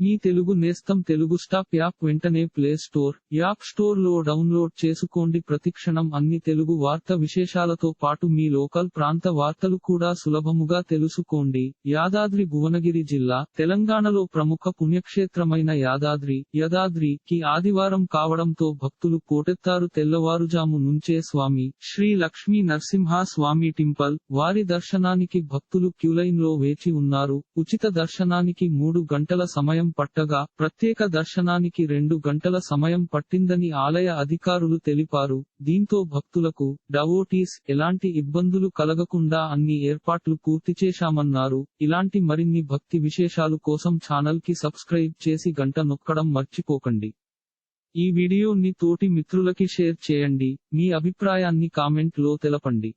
మీ తెలుగు నేస్తం Telugu stop app వెంటనే play store app స్టోర్లో డౌన్లోడ్ చేసుకోండి. ప్రతిక్షణం అన్ని తెలుగు వార్త విశేషాలతో పాటు మీ లోకల్ ప్రాంత వార్తలు కూడా సులభముగా తెలుసుకోండి. యాదాద్రి భువనగిరి జిల్లా తెలంగాణలో ప్రముఖ పుణ్యక్షేత్రమైన యాదాద్రి యదాద్రి కి ఆదివారం కావడంతో భక్తులు పోటెత్తారు తెల్లవారుజాము నుంచే స్వామి శ్రీ లక్ష్మీ నరసింహ స్వామి టెంపుల్ వారి దర్శనానికి భక్తులు క్యూలైన్లో వేచి ఉన్నారు. ఉచిత దర్శనానికి మూడు గంటల సమయం పట్టగా ప్రత్యేక దర్శనానికి రెండు గంటల సమయం పట్టిందని ఆలయ అధికారులు తెలిపారు. దీంతో భక్తులకు డవోటీస్ ఎలాంటి ఇబ్బందులు కలగకుండా అన్ని ఏర్పాట్లు పూర్తి చేశామన్నారు. ఇలాంటి మరిన్ని భక్తి విశేషాలు కోసం ఛానల్కి సబ్స్క్రైబ్ చేసి గంట నొక్కడం మర్చిపోకండి. ఈ వీడియోని తోటి మిత్రులకి షేర్ చేయండి. మీ అభిప్రాయాన్ని కామెంట్లో తెలపండి.